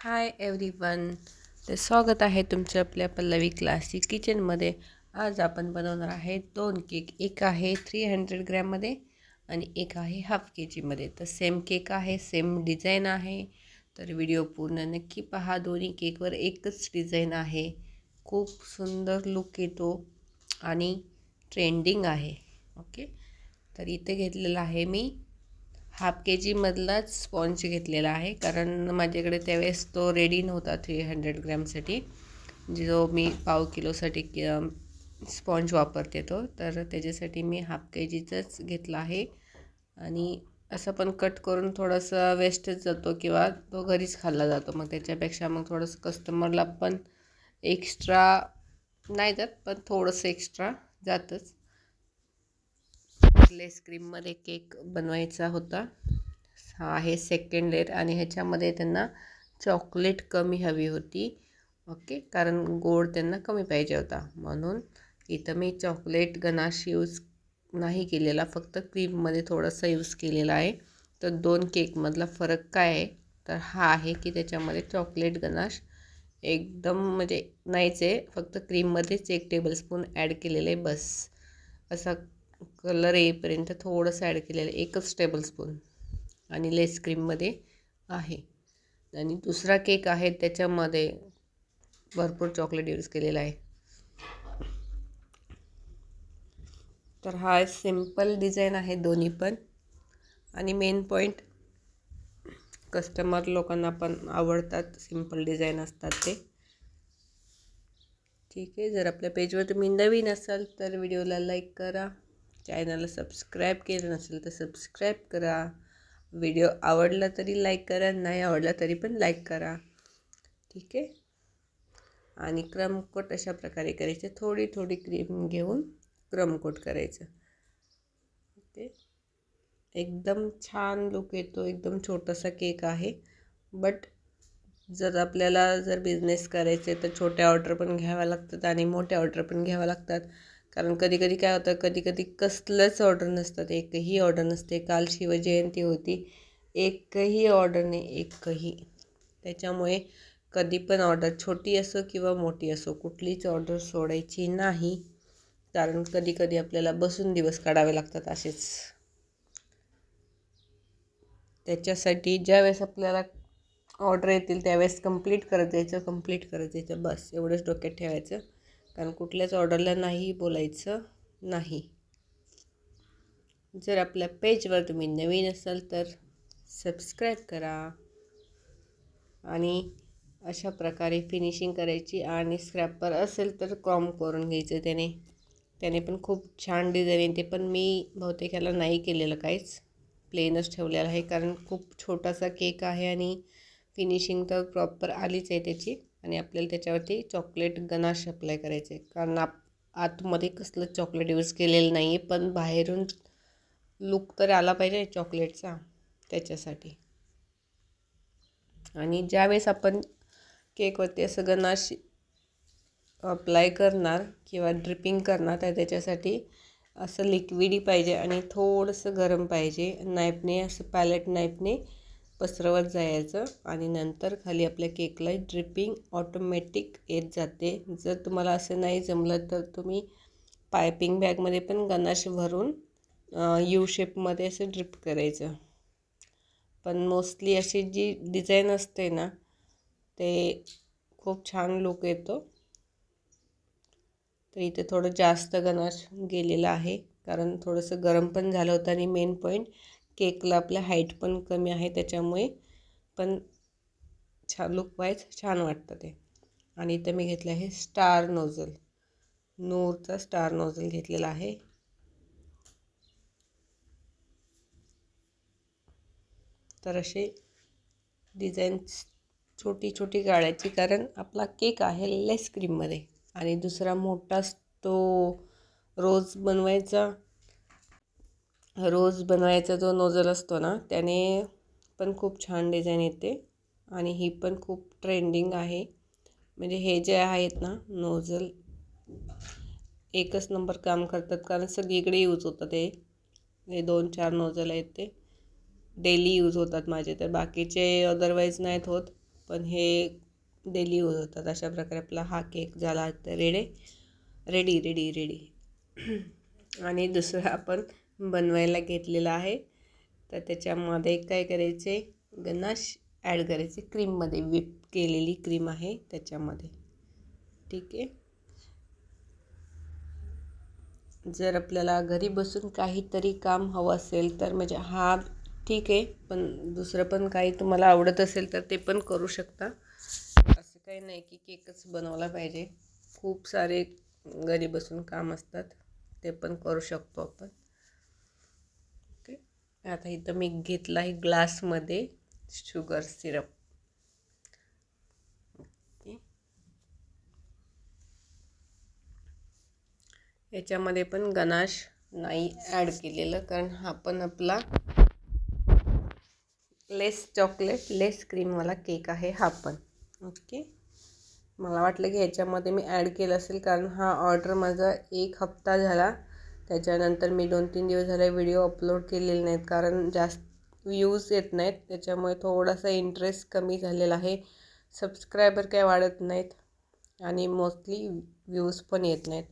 Hi everyone तर स्वागत आहे तुमचं आपल्या पल्लवी क्लासिक किचनमध्ये आज आपण बनवणार आहे दोन केक एक आहे थ्री हंड्रेड ग्रॅममध्ये आणि एक आहे हाफ के जीमध्ये तर सेम केक आहे सेम डिझाईन आहे. तर व्हिडिओ पूर्ण नक्की पहा. दोन्ही केकवर एकच डिझाईन आहे. खूप सुंदर लुक येतो आणि ट्रेंडिंग आहे. ओके तर इथे घेतलेलं आहे मी हाफ के जीमधलाच स्पॉन्ज घेतलेला आहे. कारण माझ्याकडे त्यावेळेस तो रेडी नव्हता थ्री हंड्रेड ग्रॅमसाठी जो मी पाव किलोसाठी कि स्पॉन्ज वापरते तो. तर त्याच्यासाठी मी हाफ के जीचंच घेतला आहे. आणि असं पण कट करून थोडंसं वेस्टच जातो किंवा तो घरीच खाल्ला जातो. मग त्याच्यापेक्षा मग थोडंसं कस्टमरला पण एक्स्ट्रा नाही जात पण थोडंसं एक्स्ट्रा जातच. लेस क्रीममध्ये केक बनवायचा होता. हा आहे सेकंड लेअर आणि ह्याच्यामध्ये त्यांना चॉकलेट कमी हवी होती. ओके कारण गोड त्यांना कमी पाहिजे होता. म्हणून इथं मी चॉकलेट गनाश यूज नाही केलेला फक्त क्रीममध्ये थोडंसं यूज केलेला आहे. तर दोन केकमधला फरक काय आहे? तर हा आहे की त्याच्यामध्ये चॉकलेट गनाश एकदम म्हणजे नाहीच आहे फक्त क्रीममध्येच एक टेबलस्पून ॲड केलेलं आहे. बस. असा कलर येईपर्यंत थोडंसं ॲड केलेलं आहे एकच टेबलस्पून आणि लेस क्रीममध्ये आहे. आणि दुसरा केक आहे त्याच्यामध्ये भरपूर चॉकलेट यूज केलेला आहे. तर हा सिंपल डिझाईन आहे दोन्ही पण. आणि मेन पॉईंट कस्टमर लोकांना पण आवडतात सिंपल डिझाईन असतात ते. ठीक आहे जर आपल्या पेजवर तुम्ही नवीन असाल तर व्हिडिओला लाईक करा. चॅनलला सबस्क्राईब केलं नसेल तर सबस्क्राईब करा. व्हिडिओ आवडला तरी लाईक करा नाही आवडला तरी पण लाईक करा. ठीक आहे? आणि क्रमकोट अशा प्रकारे करायचे. थोडी थोडी क्रीम घेऊन क्रमकोट करायचं. ओके? एकदम छान लुक येतो. एकदम छोटासा केक आहे. बट जर आपल्याला जर बिझनेस करायचे तर छोट्या ऑर्डर पण घ्याव्या लागतात आणि मोठ्या ऑर्डर पण घ्याव्या लागतात. कारण कधी कधी काय होतं कधी कधी कसलंच ऑर्डर नसतात एकही ऑर्डर नसते. काल शिवजयंती होती एकही ऑर्डर नाही एकही. त्याच्यामुळे कधी पण ऑर्डर छोटी असो किंवा मोठी असो कुठलीच ऑर्डर सोडायची नाही. कारण कधी कधी आपल्याला बसून दिवस काढावे लागतात असेच. त्याच्यासाठी ज्यावेळेस आपल्याला ऑर्डर येतील त्यावेळेस कंप्लीट करत जायचं कंप्लीट करत जायचं. बस एवढंच डोक्यात ठेवायचं. कारण कुठल्याच ऑर्डरला नाही बोलायचं नाही. जर आपल्या पेजवर तुम्ही नवीन असाल तर सबस्क्राईब करा. आणि अशा प्रकारे फिनिशिंग करायची आणि स्क्रॅपर असेल तर क्रॉम करून घ्यायचं त्याने. त्याने पण खूप छान डिझाईन येते पण मी बहुतेक ह्याला नाही केलेलं काहीच. प्लेनच ठेवलेलं आहे कारण खूप छोटासा केक आहे आणि फिनिशिंग तर प्रॉपर आलीच आहे त्याची. आणि आपल्याला त्याच्यावरती चॉकलेट गनाश अप्लाय करायचे. कारण आप आतमध्ये कसलं चॉकलेट यूज केलेलं नाही आहे पण बाहेरून लुक तर आला पाहिजे चॉकलेटचा त्याच्यासाठी. आणि ज्यावेळेस आपण केकवरती असं गनाश अप्लाय करणार किंवा ड्रिपिंग करणार तर त्याच्यासाठी असं लिक्विडी पाहिजे आणि थोडंसं गरम पाहिजे. नाईफने असं पॅलेट नाईफने पसरवत जायचं आणि नंतर खाली आपल्या केकला ड्रिपिंग ऑटोमॅटिक येत जाते. जर तुम्हाला असं नाही जमलं तर तुम्ही पायपिंग बॅगमध्ये पण गनाश भरून यू शेपमध्ये असं ड्रिप करायचं. पण मोस्टली अशी जी डिझाईन असते ना ते खूप छान लुक येतो. तर इथे थोडं जास्त गनाश गेलेला आहे. कारण थोडंसं गरम पण झालं होतं आणि मेन पॉईंट केकला आपल्या हाईट पण कमी आहे त्याच्यामुळे पण छान लुक वाईज छान वाटतं ते. आणि इथं मी घेतलं आहे स्टार नोझल नूरचा स्टार नोझल घेतलेला आहे. तर असे डिझाईन्स छोटी छोटी गाळ्याची कारण आपला केक आहे लेस क्रीममध्ये आणि दुसरा मोठा तो रोज बनवायचा रोज बनवायचा जो नोझल असतो ना त्याने पण खूप छान डिझाईन येते आणि ही पण खूप ट्रेंडिंग आहे. म्हणजे हे जे आहेत ना नोझल एकच नंबर काम करतात कारण सगळीकडे यूज होतं ते हे दोन चार नोझल आहेत ते. डेली यूज होतात माझे तर बाकीचे अदरवाईज नाहीत होत पण हे डेली यूज होतात. अशा प्रकारे आपला हा केक झाला तर रेडे रेडी रेडी रेडी आणि दुसरं आपण बनवायला घेतलेला आहे. तर त्याच्यामध्ये काय करायचे? गनाश ॲड करायचे. क्रीममध्ये विप केलेली क्रीम आहे त्याच्यामध्ये. ठीक आहे. जर आपल्याला घरी बसून काहीतरी काम हवं असेल तर म्हणजे हा ठीक आहे पण दुसरं पण काही तुम्हाला आवडत असेल तर ते पण करू शकता. असं काही नाही की केकच बनवला पाहिजे. खूप सारे घरी बसून काम असतात ते पण करू शकतो आपण. आता इथं मी घेतला आहे ग्लासमध्ये शुगर सिरप. ओके. याच्यामध्ये पण गनाश नाही ॲड केलेलं कारण हा पण आपला लेस चॉकलेट लेस क्रीमवाला केक आहे हा पण. ओके. मला वाटलं की ह्याच्यामध्ये मी ॲड केलं असेल कारण हा ऑर्डर माझा एक हप्ता झाला. त्याच्यानंतर मी दोन तीन दिवस झाले व्हिडिओ अपलोड केलेले नाहीत. कारण जास्त व्ह्यूज येत नाहीत. त्याच्यामुळे थोडासा इंटरेस्ट कमी झालेला आहे. सबस्क्रायबर काय वाढत नाहीत. आणि मोस्टली व्ह्यूज पण येत नाहीत.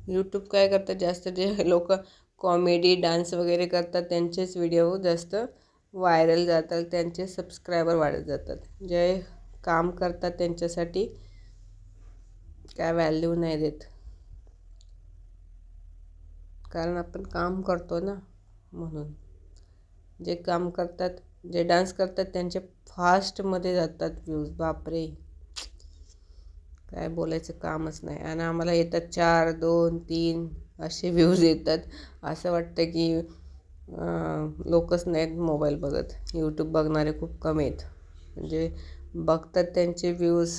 यूट्यूब काय करतात? जास्त जे लोक कॉमेडी डान्स वगैरे करतात त्यांचेच व्हिडिओ जास्त व्हायरल जातात. त्यांचे सबस्क्रायबर वाढत जातात. जे काम करतात त्यांच्यासाठी काय व्हॅल्यू नाही देत. कारण आपण काम करतो ना म्हणून. जे काम करतात जे डान्स करतात त्यांचे फास्टमध्ये जातात व्ह्यूज बापरे! काय बोलायचं कामच नाही. आणि आम्हाला येतात चार दोन तीन असे व्ह्यूज येतात. असं वाटतं की लोकच नाहीत मोबाईल बघत. यूट्यूब बघणारे खूप कमी आहेत. म्हणजे बघतात त्यांचे व्ह्यूज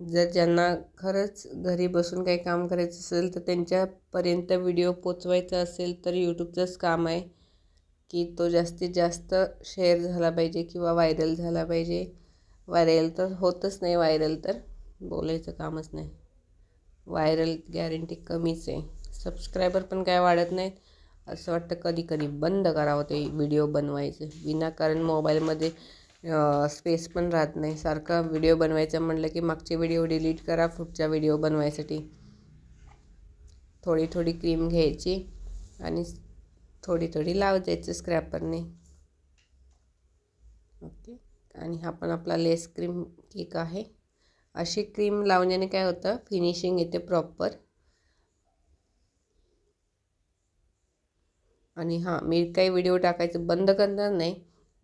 जर ज्यांना खरंच घरी बसून काही काम करायचं असेल तर त्यांच्यापर्यंत व्हिडिओ पोचवायचा असेल तर यूट्यूबचंच काम आहे की तो जास्तीत जास्त शेअर झाला पाहिजे किंवा व्हायरल झाला पाहिजे. व्हायरल तर होतच नाही व्हायरल तर बोलायचं कामच नाही. व्हायरल गॅरंटी कमीच आहे. सबस्क्रायबर पण काय वाढत नाहीत. असं वाटतं कधी कधी बंद करावं ते व्हिडिओ बनवायचं. विनाकारण मोबाईलमध्ये स्पेस पण राहत नाही. सारखा व्हिडिओ बनवायचा म्हटलं की मागचे व्हिडिओ डिलीट करा पुढचा व्हिडिओ बनवायसाठी. थोडी थोडी क्रीम घ्यायची आणि थोडी थोडी लाव द्यायचं स्क्रॅपरने ओके. आणि हा पण आपला लेस क्रीम केक आहे. अशी क्रीम लावण्याने काय होतं? फिनिशिंग येते प्रॉपर आणि हां मी काही व्हिडिओ टाकायचं बंद करणार नाही.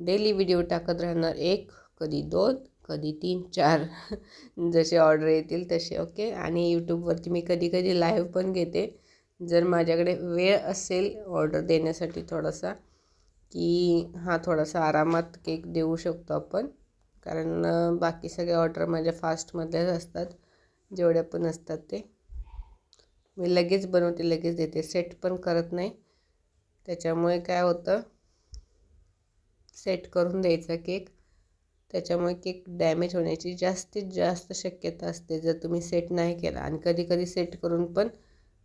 डेली व्हिडिओ टाकत राहणार एक कधी दोन कधी तीन चार. जसे ऑर्डर येतील तसे ओके? आणि यूट्यूबवरती मी कधी कधी लाईव्ह पण घेते. जर माझ्याकडे वेळ असेल ऑर्डर देण्यासाठी थोडासा की हा थोडासा आरामात केक देऊ शकतो आपण. कारण बाकी सगळे ऑर्डर माझ्या फास्टमधल्याच असतात. जेवढ्या पण असतात ते. मी लगेच बनवते लगेच देते. सेट पण करत नाही. त्याच्यामुळे काय होतं सेट करून द्यायचा केक त्याच्यामुळे केक डॅमेज होण्याची जास्तीत जास्त शक्यता असते जर तुम्ही सेट नाही केला. आणि कधी कधी सेट करून पण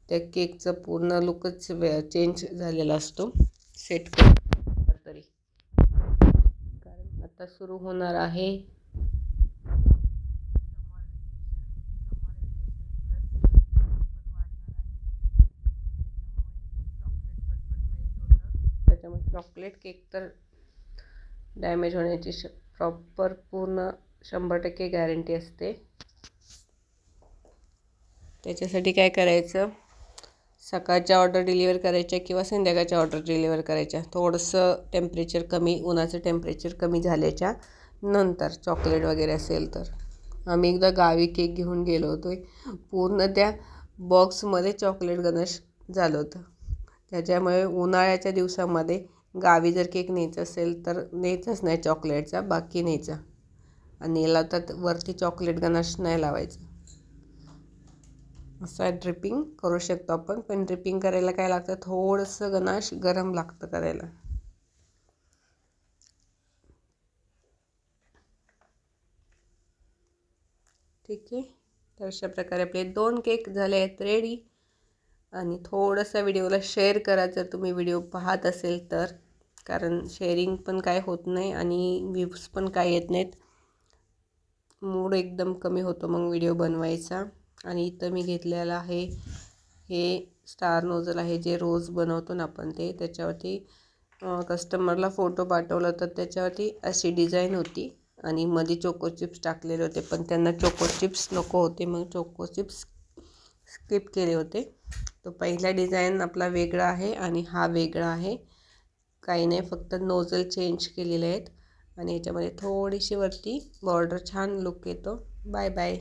त्या केकचं पूर्ण लुकच चेंज झालेला असतो सेट करून. तरी. कारण आता सुरू होणार आहे त्याच्यामुळे चॉकलेट केक तर डॅमेज होण्याची श प्रॉपर पूर्ण शंभर टक्के गॅरंटी असते. त्याच्यासाठी काय करायचं? सकाळच्या ऑर्डर डिलिव्हर करायच्या किंवा संध्याकाळच्या ऑर्डर डिलिव्हर करायच्या. थोडंसं टेम्परेचर कमी उन्हाचं टेम्परेचर कमी झाल्याच्यानंतर चॉकलेट वगैरे असेल तर. आम्ही एकदा गावी केक घेऊन गेलो होतो पूर्ण त्या बॉक्समध्ये चॉकलेट गणेश झालं होतं. त्याच्यामुळे उन्हाळ्याच्या दिवसामध्ये गावी जर केक न्यायचा असेल तर न्यायचाच नाही चॉकलेटचा बाकी न्यायचा. आणि याला तर वरती चॉकलेट गनाश नाही लावायचं. असं ड्रिपिंग करू शकतो आपण पण ड्रिपिंग करायला काय लागतं? थोडंसं गनाश गरम लागतं करायला. ठीक आहे? तर अशा प्रकारे आपले दोन केक झाले आहेत रेडी आणि थोडंसं व्हिडिओला शेअर करा जर तुम्ही व्हिडिओ पाहत असेल तर. कारण शेअरिंग पण काय होत नाही आणि व्ह्यूज पण काय येत नाहीत. मूड एकदम कमी होतो मग व्हिडिओ बनवायचा. आणि इथं मी घेतलेलं आहे हे स्टार नोझल आहे जे रोज बनवतो ना आपण ते त्याच्यावरती कस्टमरला फोटो पाठवला तर त्याच्यावरती अशी डिझाईन होती. आणि मध्ये चोको चिप्स टाकलेले होते पण त्यांना चोको चिप्स नको होते. मग चोको चिप्स स्किप केले होते. तो पहिला डिझाईन आपला वेगळा आहे आणि हा वेगळा आहे. काही नाही फक्त नोजल चेंज केलेले आहेत. आणि याच्यामध्ये थोडीशी वरती बॉर्डर छान लुक येतो. Bye bye